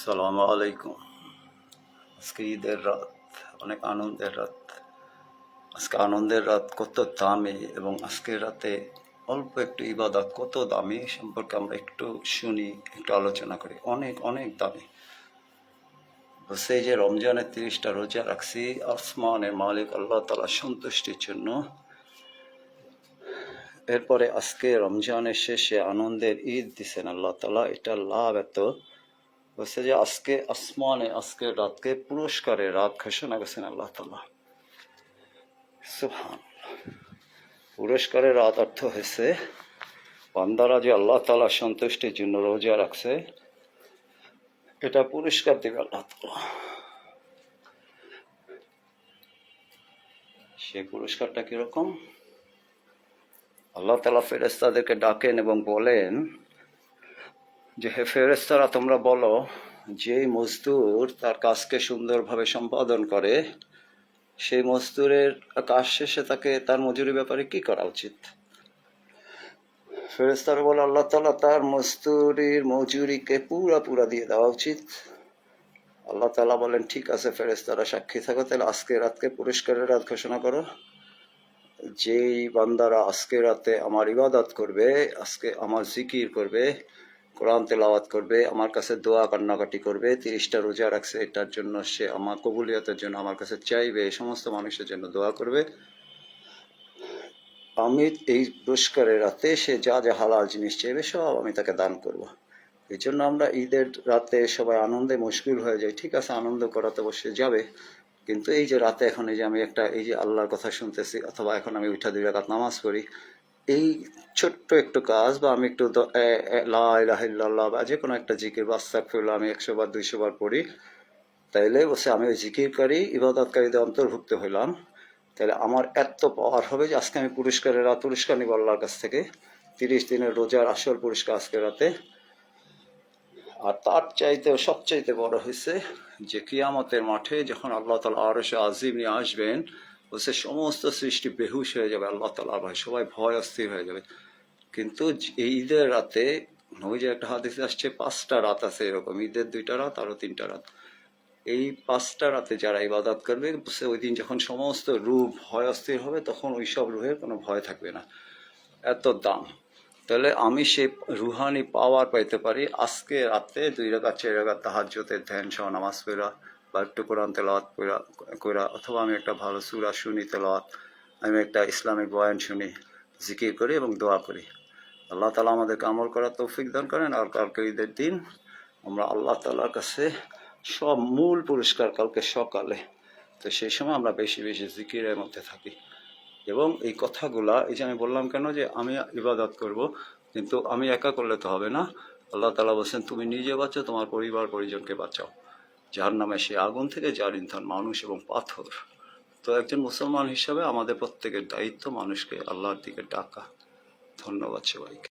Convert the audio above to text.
আসসালামু আলাইকুম। আজকে ঈদের রাত, অনেক আনন্দের রাত। আজকে আনন্দের রাত কত দামি এবং আজকের রাতে অল্প একটু ইবাদত কত দামি সম্পর্কে আমরা একটু শুনি, একটু আলোচনা করি। অনেক অনেক দামি। এই যে রমজানের তিরিশটা রোজা রাখছি, আসমানের মালিক আল্লাহ তালা সন্তুষ্টির জন্য। এরপরে আজকে রমজানের শেষে আনন্দের ঈদ দিছেন আল্লাহ তালা এটা লাভ এত বলছে যে আজকে আসমানে, আজকে রাতকে পুরস্কারে রাত ঘোষণা করেছেন আল্লাহ তালা সুহান পুরস্কারের রাত অর্থ হয়েছে, বান্দারা যে আল্লাহ তালা সন্তুষ্টির জন্য রোজা রাখছে, এটা পুরস্কার দেবে আল্লাহ তালা সেই পুরস্কারটা কীরকম? আল্লাহ তালা ফেরেস্তাদেরকে ডাকেন এবং বলেন যে হে ফেরেস্তারা তোমরা বলো, যে মজদুর তার কাজকে সুন্দরভাবে সম্পাদন করে, সেই মজদুরের কাজ শেষে তাকে তার মজুরি ব্যাপারে কি করা উচিত? ফেরেস্তারা বলে, আল্লাহ তালা তার মজদুরির মজুরিকে পুরা পুরা দিয়ে দেওয়া উচিত। আল্লাহ তালা বলেন, ঠিক আছে ফেরেস্তারা সাক্ষী থাকো, তাহলে আজকে রাতকে পুরস্কারের রাত ঘোষণা করো। যেই বান্দারা আজকে রাতে আমার ইবাদত করবে, আজকে আমার জিকির করবে কোরআন তেলাওয়াত করবে, আমার কাছে দোয়া কান্নাকাটি করবে, তিরিশটা রোজা রাখছে, এটার জন্য সে আমার কবুলিয়তের জন্য আমার কাছে চাইবে, এই সমস্ত মানুষের জন্য দোয়া করবে আমি এই পুরস্কারের রাতে সে যা যা হালাল জিনিস চাইবে সব আমি তাকে দান করব। এই জন্য আমরা ঈদের রাতে সবাই আনন্দে মুশকিল হয়ে যাই, ঠিক আছে, আনন্দ করাতে অবশ্যই যাবে, কিন্তু এই যে রাতে এখন এই যে আমি একটা, এই যে আল্লাহর কথা শুনতেছি, অথবা এখন আমি উঠা দুই রাকাত নামাজ পড়ি এই ছোট্ট একটু কাজ বা আমি একটু দ- এ- এ- লা বা যে কোনো একটা জিকির বা আস্তাগফিরুল্লাহ আমি একশো বার, দুইশো বার পড়ি, তাইলে বসে আমি ওই জিকিরকারী, ইবাদতকারীদের অন্তর্ভুক্ত হইলাম। তাহলে আমার এত পাওয়ার হবে যে আজকে আমি পুরস্কারের রাত, পুরস্কার নিব আল্লাহর কাছ থেকে। তিরিশ দিনের রোজার আসল পুরস্কার আজকে রাতে। আর তার চাইতেও সবচাইতে বড় হয়েছে যে কিয়ামতের মাঠে যখন আল্লাহ তালা আরও সে আজিম নিয়ে আসবেন বলছে, সমস্ত সৃষ্টি বেহুশ হয়ে যাবে, আল্লাহ তালার ভয় সবাই ভয় অস্থির হয়ে যাবে। কিন্তু এই ঈদের রাতে যে একটা হাদিস আসছে, পাঁচটা রাত আছে এরকম, ঈদের দুইটা রাত, আরও তিনটা রাত। এই পাঁচটা রাতে যারা ইবাদত করবে, সে ওই দিন যখন সমস্ত রূপ ভয় অস্থির হবে, তখন ওই সব রুহের কোনো ভয় থাকবে না। এত দাম। তাহলে আমি সেই রুহানি পাওয়ার পাইতে পারি, আজকে রাতে দুই রাকাত, চার রাকাত তাহাজ্জতের ধ্যান সহ নামাজ পড়া। বা একটু কোরআন তেলাওয়াত করা অথবা আমি একটা ভালো সুরা শুনি, তেলাওয়াত, আমি একটা ইসলামিক বয়ান শুনি, জিকির করি এবং দোয়া করি। আল্লাহ তালা আমাদেরকে আমল করার তৌফিক দান করেন। আর কালকে ঈদের দিন আমরা আল্লাহ তালার কাছে সব মূল পুরস্কার কালকে সকালে। তো সেই সময় আমরা বেশি বেশি জিকিরের মধ্যে থাকি। এবং এই কথাগুলা, এই যে আমি বললাম কেন যে আমি ইবাদত করব, কিন্তু আমি একা করলে তো হবে না। আল্লাহ তালা বলছেন, তুমি নিজে বাঁচো তোমার পরিবার পরিজনকে বাঁচাও। যার নামে সে আগুন থেকে যার ইন্ধন মানুষ এবং পাথর। তো একজন মুসলমান হিসাবে আমাদের প্রত্যেকের দায়িত্ব মানুষকে আল্লাহর দিকে ডাকা। ধন্যবাদ সবাইকে।